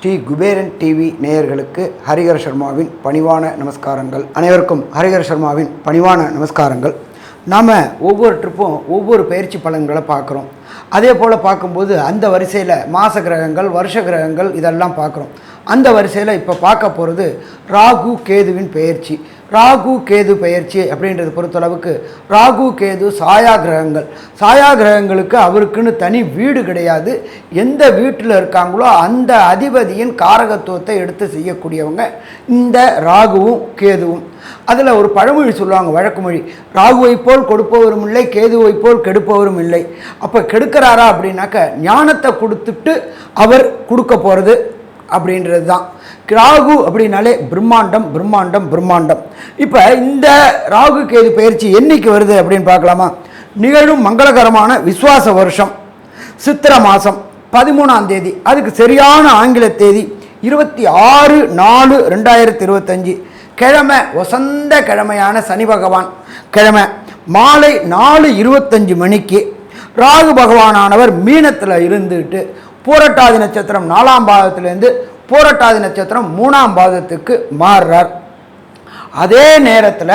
Sri Kuberan TV நேயர்களுக்கு ஹரிஹர் சர்மாவின் பணிவான நமஸ்காரங்கள். அனைவருக்கும் ஹரிஹர் சர்மாவின் பணிவான நமஸ்காரங்கள். நாம் ஒவ்வொரு ட்ரிப்பும் ஒவ்வொரு பயிற்சி பலன்களை பார்க்குறோம். அதே போல் பார்க்கும்போது அந்த வரிசையில் மாச கிரகங்கள் வருஷ கிரகங்கள் இதெல்லாம் பார்க்குறோம். அந்த வரிசையில் இப்போ பார்க்க போகிறது ராகு கேதுவின் பயிற்சி. ராகு கேது பயிற்சி அப்படின்றத பொறுத்தளவுக்கு ராகு கேது சாயா கிரகங்கள் சாயா கிரகங்களுக்கு அவருக்குன்னு தனி வீடு கிடையாது. எந்த வீட்டில் இருக்காங்களோ அந்த அதிபதியின் காரகத்துவத்தை எடுத்து செய்யக்கூடியவங்க இந்த ராகுவும் கேதுவும். அதில் ஒரு பழமொழி சொல்லுவாங்க வழக்குமொழி ராகுவை போல் கொடுப்பவரும் இல்லை கேதுவை போல் கெடுப்பவரும் இல்லை. அப்போ கெடுக்கிறாரா அப்படின்னாக்க ஞானத்தை கொடுத்துட்டு அவர் கொடுக்க போகிறது. அப்படின்றது தான் ராகு அப்படின்னாலே பிரம்மாண்டம் பிரம்மாண்டம் பிரம்மாண்டம். இப்போ இந்த ராகு கேது பயிற்சி என்னைக்கு வருது அப்படின்னு பார்க்கலாமா? நிகழும் மங்களகரமான விஸ்வாச வருஷம் சித்திர மாதம் பதிமூணாம் தேதி. அதுக்கு சரியான ஆங்கில தேதி இருபத்தி ஆறு நாலு ரெண்டாயிரத்தி இருபத்தஞ்சி. கிழமை வசந்த கிழமையான சனி பகவான். கிழமை மாலை நாலு இருபத்தஞ்சு மணிக்கு ராகு பகவானானவர் மீனத்தில் இருந்துட்டு பூரட்டாதி நட்சத்திரம் நாலாம் பாதத்திலேருந்து பூரட்டாதி நட்சத்திரம் மூணாம் பாதத்துக்கு மாறுறார். அதே நேரத்தில்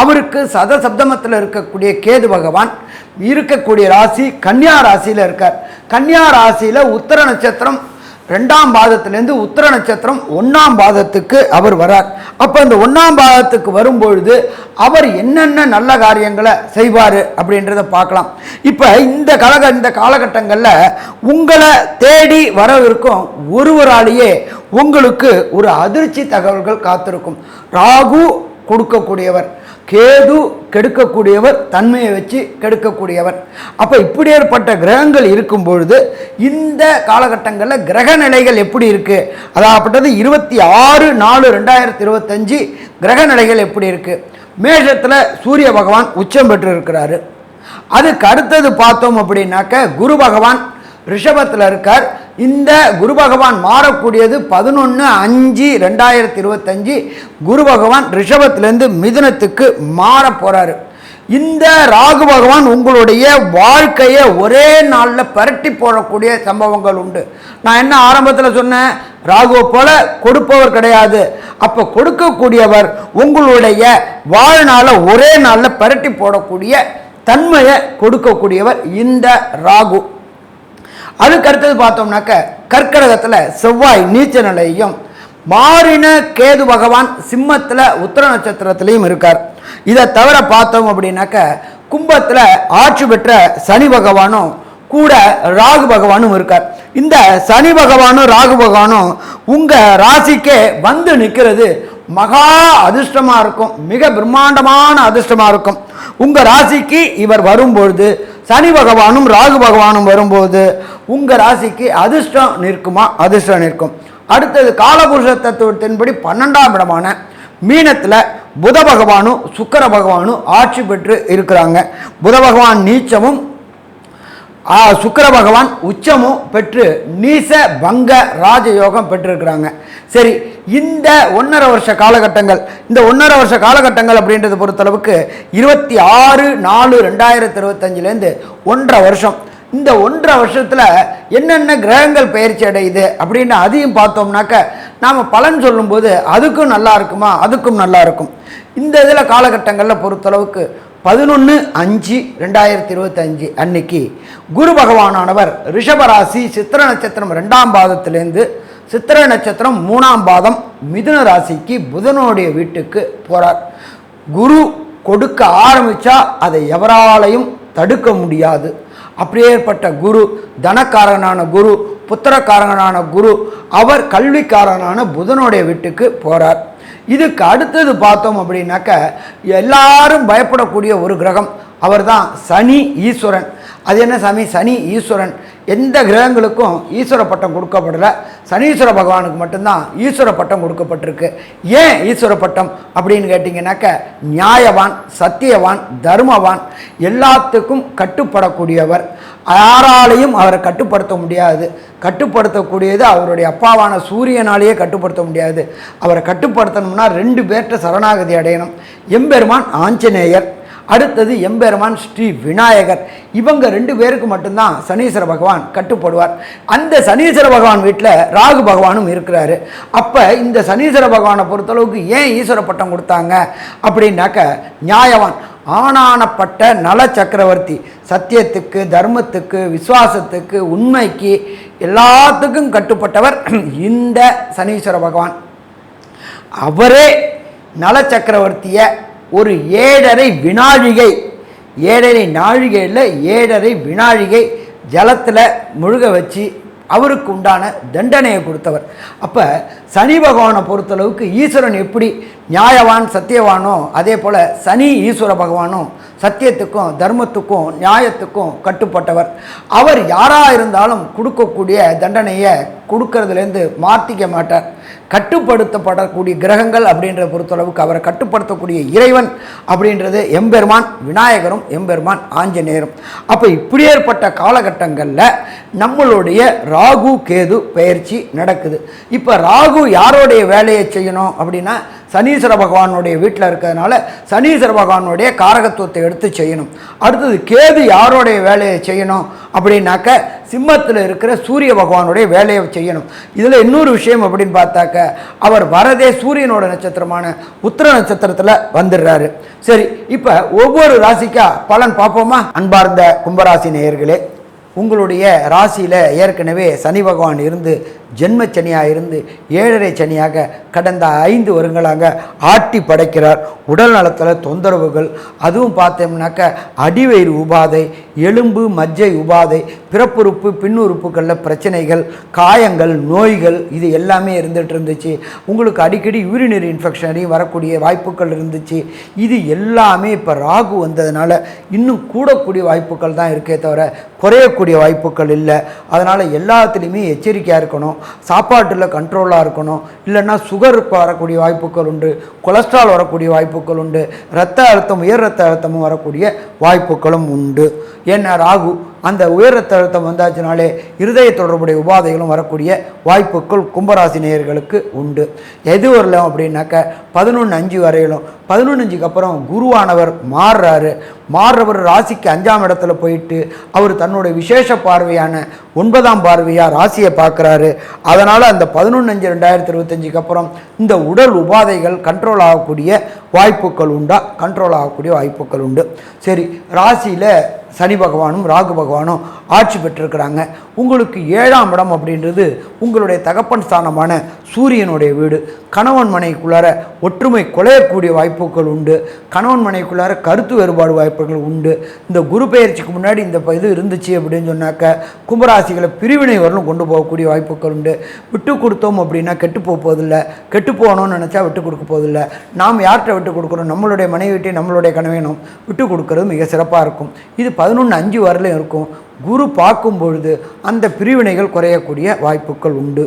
அவருக்கு சதசப்தமத்தில் இருக்கக்கூடிய கேது பகவான் இருக்கக்கூடிய ராசி கன்னியா ராசியில் இருக்கார். கன்னியா ராசியில் உத்தர நட்சத்திரம் ரெண்டாம் பாதத்திலேருந்து உத்தர நட்சத்திரம் ஒன்றாம் பாதத்துக்கு அவர் வரார். அப்போ இந்த ஒன்றாம் பாதத்துக்கு வரும்பொழுது அவர் என்னென்ன நல்ல காரியங்களை செய்வார் அப்படின்றத பார்க்கலாம். இப்போ இந்த காலக இந்த காலகட்டங்களில் உங்களை தேடி வரவிருக்கும் ஒருவராலேயே உங்களுக்கு ஒரு அதிர்ச்சி தகவல்கள் காத்திருக்கும். ராகு கொடுக்கக்கூடியவர். கேது கெடுக்கக்கூடியவர் தன்மையை வச்சு கெடுக்கக்கூடியவர். அப்போ இப்படி ஏற்பட்ட கிரகங்கள் இருக்கும் பொழுது இந்த காலகட்டங்களில் கிரக நிலைகள் எப்படி இருக்குது அதாகப்பட்டது இருபத்தி ஆறு நாலு ரெண்டாயிரத்தி இருபத்தஞ்சி கிரக நிலைகள் எப்படி இருக்குது மேஷத்தில் சூரிய பகவான் உச்சம் பெற்று இருக்கிறாரு அதுக்கு அடுத்தது பார்த்தோம் அப்படின்னாக்க குரு பகவான் ரிஷபத்தில் இருக்கார். இந்த குரு பகவான் மாறக்கூடியது பதினொன்று அஞ்சு ரெண்டாயிரத்தி இருபத்தஞ்சி. குரு பகவான் ரிஷபத்திலேருந்து மிதுனத்துக்கு மாற போகிறாரு இந்த ராகு பகவான் உங்களுடைய வாழ்க்கையை ஒரே நாளில் பரட்டி போடக்கூடிய சம்பவங்கள் உண்டு. நான் என்ன ஆரம்பத்தில் சொன்னேன்? ராகுவை போல கொடுப்பவர் கிடையாது. அப்போ கொடுக்கக்கூடியவர் உங்களுடைய வாழ்நாளை ஒரே நாளில் பரட்டி போடக்கூடிய தன்மையை கொடுக்கக்கூடியவர் இந்த ராகு. அதுக்கு அடுத்தது பார்த்தோம்னாக்க கற்கடகத்தில் செவ்வாய் நீச்ச நிலையும் மாறின கேது பகவான் சிம்மத்தில் உத்தர நட்சத்திரத்திலையும் இருக்கார். இதை தவிர பார்த்தோம் அப்படின்னாக்க கும்பத்தில் ஆட்சி பெற்ற சனி பகவானும் கூட ராகு பகவானும் இருக்கார். இந்த சனி பகவானும் ராகு பகவானும் உங்கள் ராசிக்கே வந்து நிற்கிறது மகா அதிர்ஷ்டமாக இருக்கும் மிக பிரம்மாண்டமான அதிர்ஷ்டமாக இருக்கும். உங்கள் ராசிக்கு இவர் வரும்பொழுது சனி பகவானும் ராகு பகவானும் வரும்போது உங்கள் ராசிக்கு அதிர்ஷ்டம் நிற்குமா? அதிர்ஷ்டம் நிற்கும். அடுத்தது காலபுருஷ தத்துவத்தின்படி பன்னெண்டாம் இடமான மீனத்தில் புத பகவானும் சுக்கர பகவானும் ஆட்சி பெற்று இருக்கிறாங்க. புத பகவான் நீச்சமும் சுக்கர பகவான் உச்சமும் பெற்று நீச பங்க ராஜயோகம் பெற்றிருக்கிறாங்க. சரி இந்த ஒன்றரை வருஷ காலகட்டங்கள் இந்த ஒன்றரை வருஷ காலகட்டங்கள் அப்படின்றத பொறுத்தளவுக்கு இருபத்தி ஆறு நாலு ரெண்டாயிரத்தி இருபத்தஞ்சிலேருந்து ஒன்றரை வருஷம். இந்த ஒன்றரை வருஷத்தில் என்னென்ன கிரகங்கள் பயிற்சி அடையுது அப்படின்னு அதையும் பார்த்தோம்னாக்க நாம் பலன் சொல்லும்போது அதுக்கும் நல்லா இருக்குமா அதுக்கும் நல்லா இருக்கும். இந்த இதில் காலகட்டங்களில் பொறுத்தளவுக்கு பதினொன்று அஞ்சு ரெண்டாயிரத்தி இருபத்தஞ்சு அன்னைக்கு குரு பகவானானவர் ரிஷபராசி சித்திர நட்சத்திரம் ரெண்டாம் பாதத்திலேருந்து சித்திர நட்சத்திரம் மூணாம் பாதம் மிதுன ராசிக்கு புதனுடைய வீட்டுக்கு போகிறார் குரு கொடுக்க ஆரம்பித்தா அதை எவராலையும் தடுக்க முடியாது. அப்படியேற்பட்ட குரு தனக்காரகனான குரு புத்திரக்காரகனான குரு அவர் கல்விக்காரனான புதனுடைய வீட்டுக்கு போகிறார் இதுக்கு அடுத்தது பார்த்தோம் அப்படின்னாக்க எல்லாரும் பயப்படக்கூடிய ஒரு கிரகம். அவர்தான் சனி ஈஸ்வரன். அது என்ன சாமி? சனி ஈஸ்வரன். எந்த கிரகங்களுக்கும் ஈஸ்வர பட்டம் கொடுக்கப்படல. சனீஸ்வர பகவானுக்கு மட்டும்தான் ஈஸ்வர பட்டம் கொடுக்கப்பட்டிருக்கு. ஏன் ஈஸ்வர பட்டம் அப்படின்னு கேட்டிங்கனாக்க நியாயவான் சத்தியவான் தர்மவான் எல்லாத்துக்கும் கட்டுப்படக்கூடியவர். யாராலையும் அவரை கட்டுப்படுத்த முடியாது. கட்டுப்படுத்தக்கூடியது அவருடைய அப்பாவான சூரியனாலேயே கட்டுப்படுத்த முடியாது. அவரை கட்டுப்படுத்தணும்னா ரெண்டு பேர்கிட்ட சரணாகதி அடையணும். எம்பெருமான் ஆஞ்சநேயர். அடுத்தது எம்பெருமான் ஸ்ரீ விநாயகர். இவங்க ரெண்டு பேருக்கு மட்டும்தான் சனீஸ்வர பகவான் கட்டுப்படுவார். அந்த சனீஸ்வர பகவான் வீட்டில் ராகு பகவானும் இருக்கிறாரு. அப்போ இந்த சனீஸ்வர பகவானை பொறுத்தளவுக்கு ஏன் ஈஸ்வர பட்டம் கொடுத்தாங்க? அப்படின்னாக்க நியாயவான். ஆனானப்பட்ட நல சக்கரவர்த்தி சத்தியத்துக்கு தர்மத்துக்கு விசுவாசத்துக்கு உண்மைக்கு எல்லாத்துக்கும் கட்டுப்பட்டவர் இந்த சனீஸ்வர பகவான். அவரே நல சக்கரவர்த்தியை ஒரு ஏழரை வினாழிகை. ஏழரை நாழிகையில் ஏழரை வினாழிகை ஜலத்தில் முழுக வச்சு அவருக்கு உண்டான தண்டனையை கொடுத்தவர். அப்போ சனி பகவானை பொறுத்தளவுக்கு ஈஸ்வரன் எப்படி நியாயவான் சத்தியவானோ அதே போல் சனி ஈஸ்வர பகவானும் சத்தியத்துக்கும் தர்மத்துக்கும் நியாயத்துக்கும் கட்டுப்பட்டவர். அவர் யாராக இருந்தாலும் கொடுக்கக்கூடிய தண்டனையை கொடுக்கறதுலேருந்து மாற்றிக்க மாட்டார். கட்டுப்படுத்தப்படக்கூடிய கிரகங்கள் அப்படின்ற பொறுத்தளவுக்கு அவரை கட்டுப்படுத்தக்கூடிய இறைவன் அப்படின்றது எம்பெருமான் விநாயகரும் எம்பெருமான் ஆஞ்சநேயரும். அப்போ இப்படியேற்பட்ட காலகட்டங்களில் நம்மளுடைய ராகு கேது பயிற்சி நடக்குது. இப்போ ராகு யாருடைய வேலையை செய்யணும் அப்படின்னா சனீஸ்வர பகவானுடைய வீட்டில் இருக்கிறதுனால சனீஸ்வர பகவானுடைய காரகத்துவத்தை எடுத்து செய்யணும். அடுத்தது கேது யாருடைய வேலையை செய்யணும் அப்படின்னாக்க சிம்மத்தில் இருக்கிற சூரிய பகவானுடைய வேலையை செய்யணும். இதில் இன்னொரு விஷயம் அப்படின்னு பார்த்தாக்க அவர் வரதே சூரியனோட நட்சத்திரமான உத்திர நட்சத்திரத்தில் வந்துடுறாரு. சரி இப்போ ஒவ்வொரு ராசிக்கா பலன் பார்ப்போமா? அன்பார்ந்த கும்பராசி நேயர்களே உங்களுடைய ராசியில் ஏற்கனவே சனி பகவான் இருந்து ஜென்ம சனியாக இருந்து ஏழரை சனியாக கடந்த ஐந்து வருங்களாக ஆட்டி படைக்கிறார். உடல் நலத்தில் தொந்தரவுகள் அதுவும் பார்த்தோம்னாக்க அடிவயிறு உபாதை எலும்பு மஜ்ஜை உபாதை பிறப்புறுப்பு பின்னுறுப்புகளில் பிரச்சனைகள் காயங்கள் நோய்கள் இது எல்லாமே இருந்துகிட்டு இருந்துச்சு. உங்களுக்கு அடிக்கடி யூரினரி இன்ஃபெக்ஷனையும் வரக்கூடிய வாய்ப்புகள் இருந்துச்சு. இது எல்லாமே இப்போ ராகு வந்ததுனால இன்னும் கூடக்கூடிய வாய்ப்புகள் தான் இருக்கே தவிர குறையக்கூடிய வாய்ப்புகள் இல்லை. அதனால் எல்லாத்துலேயுமே எச்சரிக்கையாக இருக்கணும். சாப்பாட்டில் கண்ட்ரோலாக இருக்கணும். இல்லைன்னா சுகர் வரக்கூடிய வாய்ப்புகள் உண்டு. கொலஸ்ட்ரால் வரக்கூடிய வாய்ப்புகள் உண்டு. ரத்த அழுத்தம் உயர் ரத்த அழுத்தமும் வரக்கூடிய வாய்ப்புகளும் உண்டு. ஏன்னா ராகு அந்த உயர் ரத்த அழுத்தம் வந்தாச்சுனாலே இருதய தொடர்புடைய உபாதைகளும் வரக்கூடிய வாய்ப்புகள் கும்பராசி நேயர்களுக்கு உண்டு. எது வரலாம் அப்படின்னாக்க பதினொன்று அஞ்சு வரையிலும் பதினொன்று அஞ்சுக்கு அப்புறம் குருவானவர் மாறுறாரு. மாறுறவர் ராசிக்கு அஞ்சாம் இடத்துல போயிட்டு அவர் தன்னுடைய விசேஷ பார்வையான ஒன்பதாம் பார்வையாக ராசியை பார்க்குறாரு. அதனால் அந்த பதினொன்று அஞ்சு ரெண்டாயிரத்தி இருபத்தஞ்சுக்கு அப்புறம் இந்த உடல் உபாதைகள் கண்ட்ரோல் ஆகக்கூடிய வாய்ப்புகள் உண்டா? கண்ட்ரோல் ஆகக்கூடிய வாய்ப்புகள் உண்டு. சரி ராசியில் சனி பகவானும் ராகு பகவானும் ஆட்சி பெற்றிருக்கிறாங்க. உங்களுக்கு ஏழாம் இடம் அப்படின்றது உங்களுடைய தகப்பன் ஸ்தானமான சூரியனுடைய வீடு. கணவன் மனைக்குள்ளார ஒற்றுமை குலையக்கூடிய வாய்ப்புகள் உண்டு. கணவன் மனைக்குள்ளார கருத்து வேறுபாடு வாய்ப்புகள் உண்டு. இந்த குரு பெயர்ச்சிக்கு முன்னாடி இந்த இது இருந்துச்சு அப்படின்னு சொன்னாக்க கும்பராசிகளை பிரிவினை வரலும் கொண்டு போகக்கூடிய வாய்ப்புகள் உண்டு. விட்டு கொடுத்தோம் அப்படின்னா கெட்டு போக போவதில்லை கெட்டு போகணும்னு நினச்சா விட்டு கொடுக்க போவதில்லை நாம் யார்கிட்ட விட்டு கொடுக்குறோம் நம்மளுடைய மனைவிட்டே நம்மளுடைய கணவனும் விட்டு கொடுக்கறது மிக சிறப்பாக இருக்கும். இது பதினொன்று அஞ்சு வரலையும் இருக்கும். குரு பார்க்கும் பொழுது அந்த பிரிவினைகள் குறையக்கூடிய வாய்ப்புகள் உண்டு.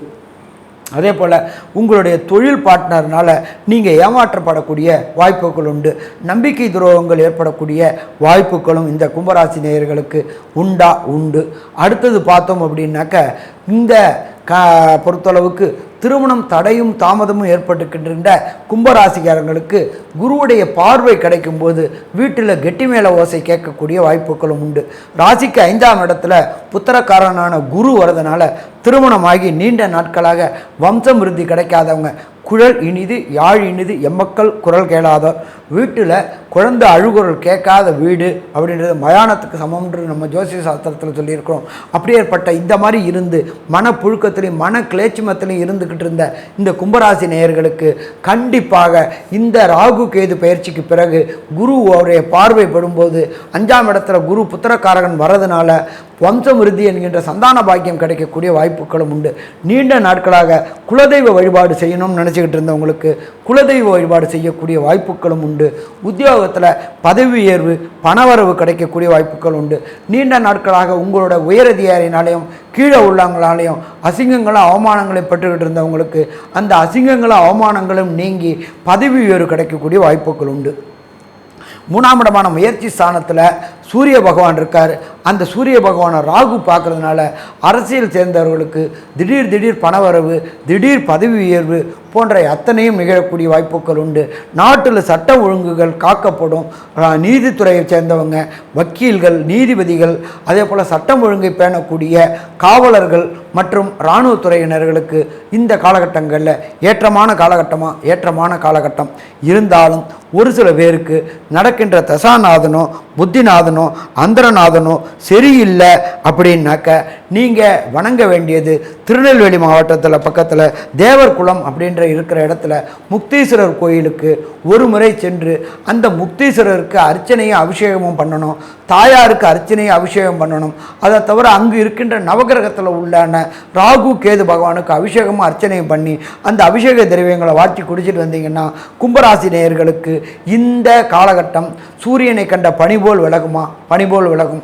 அதே போல் உங்களுடைய தொழில் பார்ட்னர்னால் நீங்கள் ஏமாற்றப்படக்கூடிய வாய்ப்புகள் உண்டு. நம்பிக்கை துரோகங்கள் ஏற்படக்கூடிய வாய்ப்புகளும் இந்த கும்பராசி நேயர்களுக்கு உண்டா? உண்டு. அடுத்தது பார்த்தோம் அப்படின்னாக்க இந்த க பொறுத்தளவுக்கு திருமணம் தடையும் தாமதமும் ஏற்பட்டுக்கின்ற கும்பராசிக்காரங்களுக்கு குருவுடைய பார்வை கிடைக்கும்போது வீட்டில் கெட்டி மேல ஓசை கேட்கக்கூடிய வாய்ப்புகளும் உண்டு. ராசிக்கு ஐந்தாம் இடத்துல புத்திரக்காரனான குரு வரதுனால திருமணமாகி நீண்ட நாட்களாக வம்சம் விருத்தி கிடைக்காதவங்க குழல் இனிது யாழ் இனிது எம்மக்கள் குரல் கேளாதோர் வீட்டில் குழந்தை அழுகுரல் கேட்காத வீடு அப்படின்றது மயானத்துக்கு சமம்ன்று நம்ம ஜோசிய சாஸ்திரத்தில் சொல்லியிருக்கிறோம். அப்படியேற்பட்ட இந்த மாதிரி இருந்து மன புழுக்கத்திலையும் மன கிளேச்சிமத்திலையும் இருந்துக்கிட்டு இருந்த இந்த கும்பராசி நேயர்களுக்கு கண்டிப்பாக இந்த ராகு கேது பயிற்சிக்கு பிறகு குரு அவருடைய பார்வை படும்போது அஞ்சாம் இடத்துல குரு புத்திரக்காரகன் வரதுனால வம்சமிருதி என்கின்ற சந்தான பாக்கியம் கிடைக்கக்கூடிய வாய்ப்புகளும் உண்டு. நீண்ட நாட்களாக குலதெய்வ வழிபாடு செய்யணும்னு நினச்சிக்கிட்டு இருந்தவங்களுக்கு குலதெய்வ வழிபாடு செய்யக்கூடிய வாய்ப்புகளும் உண்டு. உத்தியோகத்தில் பதவி உயர்வு பணவரவு கிடைக்கக்கூடிய வாய்ப்புகள் உண்டு. நீண்ட நாட்களாக உங்களோட உயரதிகாரினாலையும் கீழே உள்ளவங்களாலையும் அசிங்கங்களும் அவமானங்களையும் பெற்றுக்கிட்டு இருந்தவங்களுக்கு அந்த அசிங்கங்களும் அவமானங்களும் நீங்கி பதவி உயர்வு கிடைக்கக்கூடிய வாய்ப்புகள் உண்டு. மூணாம் இடமான முயற்சி ஸ்தானத்தில் சூரிய பகவான் இருக்கார். அந்த சூரிய பகவானை ராகு பார்க்கறதுனால அரசியல் சேர்ந்தவர்களுக்கு திடீர் திடீர் பணவரவு திடீர் பதவி உயர்வு போன்ற அத்தனையும் நிகழக்கூடிய வாய்ப்புகள் உண்டு. நாட்டில் சட்ட ஒழுங்குகள் காக்கப்படும். நீதித்துறையை சேர்ந்தவங்க வக்கீல்கள் நீதிபதிகள் அதே போல் சட்டம் ஒழுங்கை பேணக்கூடிய காவலர்கள் மற்றும் இராணுவத்துறையினர்களுக்கு இந்த காலகட்டங்களில் ஏற்றமான காலகட்டமாக ஏற்றமான காலகட்டம். இருந்தாலும் ஒரு சில பேருக்கு நடக்கின்ற தசாநாதனோ புத்திநாதனோ அந்தரநாதனோ சரியில்லை அப்படின்னாக்க நீங்கள் வணங்க வேண்டியது திருநெல்வேலி மாவட்டத்தில் பக்கத்தில் தேவர்குளம் அப்படின்ற இருக்கிற இடத்துல முக்தீஸ்வரர் கோயிலுக்கு ஒரு முறை சென்று அந்த முக்தீஸ்வரருக்கு அர்ச்சனையும் அபிஷேகமும் பண்ணணும். தாயாருக்கு அர்ச்சனையும் அபிஷேகம் பண்ணணும். அதை தவிர அங்கு இருக்கின்ற நவகிரகத்தில் உள்ளான ராகு கேது பகவானுக்கு அபிஷேகமும் அர்ச்சனையும் பண்ணி அந்த அபிஷேக திரவியங்களை வாட்டி குடிச்சிட்டு வந்தீங்கன்னா கும்பராசி நேயர்களுக்கு இந்த காலகட்டம் சூரியனை கண்ட பனிபோல் விலகுமா? பனிபோல் விலகும்.